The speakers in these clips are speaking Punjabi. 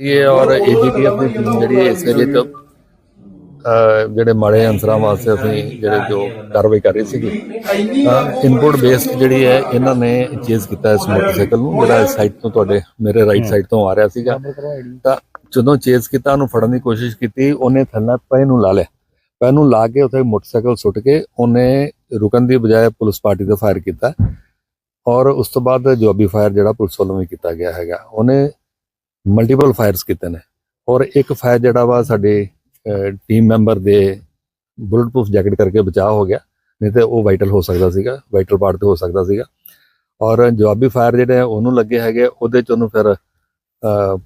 ਇਹ ਔਰ ਏਜੀਪੀਐਫ ਦੀ ਟੀਮ ਜਿਹੜੀ ਇਸ ਵੇਲੇ ਤੋਂ ਜਿਹੜੇ ਮਾੜੇ ਅੰਸਰਾਂ ਵਾਸਤੇ ਅਸੀਂ ਜਿਹੜੇ ਜੋ ਕਾਰਵਾਈ ਕਰ ਰਹੀ ਸੀਗੀ ਇਨਪੁਟ ਬੇਸਡ ਜਿਹੜੀ ਹੈ ਇਹਨਾਂ ਨੇ ਚੇਜ਼ ਕੀਤਾ ਇਸ ਮੋਟਰਸਾਈਕਲ ਨੂੰ, ਜਿਹੜਾ ਸਾਈਡ ਤੋਂ ਤੁਹਾਡੇ, ਮੇਰੇ ਰਾਈਟ ਸਾਈਡ ਤੋਂ ਆ ਰਿਹਾ ਸੀਗਾ। ਤਾਂ ਜਦੋਂ ਚੇਜ਼ ਕੀਤਾ, ਉਹਨੂੰ ਫੜਨ ਦੀ ਕੋਸ਼ਿਸ਼ ਕੀਤੀ, ਉਹਨੇ ਥੱਲੇ ਪੈ ਨੂੰ ਲਾ ਲਿਆ। ਪੈ ਨੂੰ ਲਾ ਕੇ ਉੱਥੇ ਮੋਟਰਸਾਈਕਲ ਸੁੱਟ ਕੇ ਉਹਨੇ ਰੁਕਣ ਦੀ ਬਜਾਏ ਪੁਲਿਸ ਪਾਰਟੀ ਤੇ ਫਾਇਰ ਕੀਤਾ। ਔਰ ਉਸ ਤੋਂ ਬਾਅਦ ਜਵਾਬੀ ਫਾਇਰ ਜਿਹੜਾ ਪੁਲਿਸ ਵੱਲੋਂ ਵੀ ਕੀਤਾ ਗਿਆ ਹੈਗਾ। ਉਹਨੇ ਮਲਟੀਪਲ ਫਾਇਰਸ ਕੀਤੇ ਨੇ। ਔਰ ਇੱਕ ਫਾਇਰ ਜਿਹੜਾ ਵਾ ਸਾਡੇ ਟੀਮ ਮੈਂਬਰ ਦੇ ਬੁਲਟ ਪ੍ਰੂਫ ਜੈਕਟ ਕਰਕੇ ਬਚਾਅ ਹੋ ਗਿਆ, ਨਹੀਂ ਤੇ ਉਹ ਵਾਈਟਲ ਹੋ ਸਕਦਾ ਸੀਗਾ ਵਾਈਟਲ ਪਾਰਟ ਤੇ ਹੋ ਸਕਦਾ ਸੀਗਾ। ਔਰ ਜਵਾਬੀ ਫਾਇਰ ਜਿਹੜੇ ਉਹਨੂੰ ਲੱਗੇ ਹੈਗੇ, ਉਹਦੇ ਚ ਉਹਨੂੰ ਫਿਰ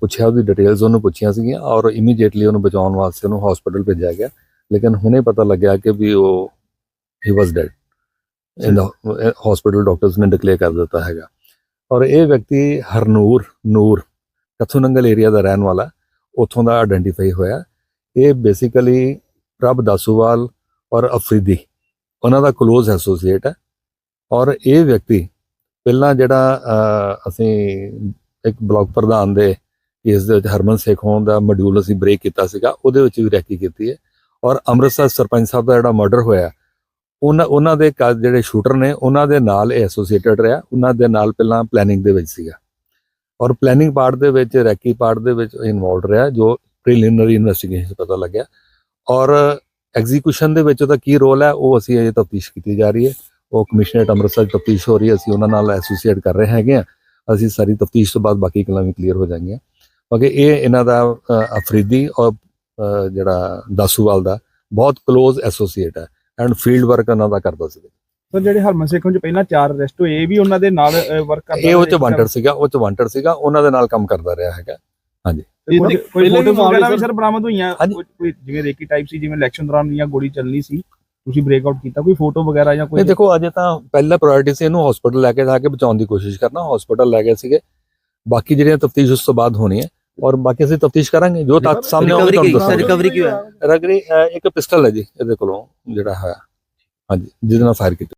ਪੁੱਛਿਆ, ਉਹਦੀ ਡਿਟੇਲਸ ਉਹਨੂੰ ਪੁੱਛੀਆਂ ਸੀਗੀਆਂ, ਔਰ ਇਮੀਡੀਏਟਲੀ ਉਹਨੂੰ ਬਚਾਉਣ ਵਾਸਤੇ ਉਹਨੂੰ ਹਸਪੀਟਲ ਭੇਜਿਆ ਗਿਆ। ਲੇਕਿਨ ਹੁਣੇ ਪਤਾ ਲੱਗਿਆ ਕਿ ਵੀ ਉਹ ਹੀ was dead in the hospital doctors ਨੇ ਡਿਕਲੇਅਰ ਕਰ ਦਿੱਤਾ ਹੈਗਾ। ਔਰ ਇਹ ਵਿਅਕਤੀ ਹਰਨੂਰ ਨੂਰ ਕਥੂਨੰਗਲ ਏਰੀਆ ਦਾ ਰਹਿਣ ਵਾਲਾ, ਉੱਥੋਂ ਦਾ ਆਇਡੈਂਟੀਫਾਈ ਹੋਇਆ। ਇਹ ਬੇਸਿਕਲੀ ਪ੍ਰਭ ਦਾਸੂਵਾਲ ਔਰ ਅਫਰੀਦੀ, ਉਹਨਾਂ ਦਾ ক্লোਜ਼ ਐਸੋਸੀਏਟ ਹੈ। ਔਰ ਇਹ ਵਿਅਕਤੀ ਪਹਿਲਾਂ ਜਿਹੜਾ ਅਸੀਂ ਇੱਕ ਬਲਾਕ ਪ੍ਰਧਾਨ ਦੇ ਕੇਸ ਦੇ ਵਿੱਚ ਹਰਮਨ ਸੇਖ ਹੋਣ ਦਾ ਮੋਡਿਊਲ ਅਸੀਂ ਬ੍ਰੇਕ ਕੀਤਾ ਸੀਗਾ, ਉਹਦੇ ਵਿੱਚ ਵੀ ਰੈਕੀ ਕੀਤੀ ਹੈ। ਔਰ ਅੰਮ੍ਰਿਤਸਰ ਸਰਪੰਚ ਸਾਹਿਬ ਦਾ ਜਿਹੜਾ ਮਰਡਰ ਹੋਇਆ ਉਹਨਾਂ ਉਹਨਾਂ ਦੇ ਕਾ- ਜਿਹੜੇ ਸ਼ੂਟਰ ਨੇ, ਉਹਨਾਂ ਦੇ ਨਾਲ ਇਹ ਐਸੋਸੀਏਟਡ ਰਿਹਾ, ਉਹਨਾਂ ਦੇ ਨਾਲ ਪਹਿਲਾਂ ਪਲੈਨਿੰਗ ਦੇ ਵਿੱਚ ਸੀਗਾ। ਔਰ ਪਲੈਨਿੰਗ ਪਾਰਟ ਦੇ ਵਿੱਚ, ਰੈਕੀ ਪਾਰਟ ਦੇ ਵਿੱਚ ਇਨਵੋਲਡ ਰਿਹਾ, ਜੋ ਪ੍ਰੀਲਿਮਿਨਰੀ ਇਨਵੈਸਟੀਗੇਸ਼ਨ ਪਤਾ ਲੱਗਿਆ। ਔਰ ਐਗਜ਼ੀਕਿਊਸ਼ਨ ਦੇ ਵਿੱਚ ਉਹਦਾ ਕੀ ਰੋਲ ਹੈ, ਉਹ ਅਸੀਂ ਅਜੇ ਤਫਤੀਸ਼ ਕੀਤੀ ਜਾ ਰਹੀ ਹੈ। ਉਹ ਕਮਿਸ਼ਨਰੇਟ ਅੰਮ੍ਰਿਤਸਰ ਤਫਤੀਸ਼ ਹੋ ਰਹੀ ਹੈ, ਅਸੀਂ ਉਹਨਾਂ ਨਾਲ ਐਸੋਸੀਏਟ ਕਰ ਰਹੇ ਹੈਗੇ ਆ ਅਸੀਂ ਸਾਰੀ ਤਫਤੀਸ਼ ਤੋਂ ਬਾਅਦ ਬਾਕੀ ਗੱਲਾਂ ਵੀ ਕਲੀਅਰ ਹੋ ਜਾਣਗੀਆਂ। ਕਿਉਂਕਿ ਇਹ ਇਹਨਾਂ ਦਾ ਅਫਰੀਦੀ ਔਰ ਜਿਹੜਾ ਦਾਸੂਵਾਲ ਦਾ ਬਹੁਤ ক্লোਜ਼ ਐਸੋਸੀਏਟ ਹੈ। ਐਂਡ ਫੀਲਡ ਵਰਕ ਉਹਨਾਂ ਦਾ ਕਰਦਾ ਸੀ। ਸਰ ਜਿਹੜੇ ਹਰਮਨ ਸੇਖੋਂ ਚ ਪਹਿਲਾਂ ਚਾਰ ਅਰੈਸਟ ਹੋਏ ਇਹ ਵੀ ਉਹਨਾਂ ਦੇ ਨਾਲ ਵਰਕ ਕਰਦਾ ਇਹ ਉਹ ਚ ਵਾਂਟਡ ਸੀਗਾ ਉਹ ਚ ਵਾਂਟਡ ਸੀਗਾ ਉਹਨਾਂ ਦੇ ਨਾਲ ਕੰਮ ਕਰਦਾ ਰਿਹਾ ਹੈਗਾ। ਕੋਈ ਕੋਈ ਫੋਟੋ ਵਗੈਰਾ ਮਾਮਲੇ ਵੀ ਸਰ ਬਰਾਮਦ ਹੋਈਆਂ। ਹਾਂਜੀ। ਕੋਈ- ਜਿਵੇਂ ਰੇਕੀ ਟਾਈਪ ਸੀ ਜਿਵੇਂ ਇਲੈਕਸ਼ਨ ਦੌਰਾਨ ਜਾਂ ਗੋਲੀ ਚੱਲਣੀ ਸੀ ਤੁਸੀਂ ਬ੍ਰੇਕਆਊਟ ਕੀਤਾ ਕੋਈ ਫੋਟੋ ਵਗੈਰਾ ਜਾਂ ਕੋਈ ਇਹ ਦੇਖੋ ਅਜੇ ਤਾਂ ਪਹਿਲਾ ਪ੍ਰਾਇੋਰਟੀ ਸੀ ਇਹਨੂੰ ਹਸਪੀਟਲ ਲੈ ਕੇ ਜਾ ਕੇ ਬਚਾਉਣ ਦੀ ਕੋਸ਼ਿਸ਼ ਕਰਨਾ। ਹਸਪੀਟਲ ਲੈ ਗਏ ਸੀਗੇ। ਬਾਕੀ ਜਿਹੜੀਆਂ ਤਫਤੀਸ਼ ਉਸ ਤੋਂ ਬਾਅਦ ਹੋਣੀ ਹੈ। ਔਰ ਬਾਕੀ ਅਸੀਂ ਤਫਤੀਸ਼ ਕਰਾਂਗੇ। ਜੋ ਤੱਕ ਸਾਹਮਣੇ ਆਉਂਗੇ ਰਿਕਵਰੀ ਤੁਹਾਨੂੰ ਕੀ ਦੱਸਾਂਗੇ। ਰਿਕਵਰੀ ਕੀ ਹੋਇਆ? ਰਗਰੀ ਇੱਕ ਪਿਸਟਲ ਹੈ ਜੀ ਇਹਦੇ ਕੋਲੋਂ ਜਿਹੜਾ ਹੈ ਹਾਂਜੀ ਜਿਹਦੇ ਨਾਲ ਫਾਇਰ ਕੀਤਾ।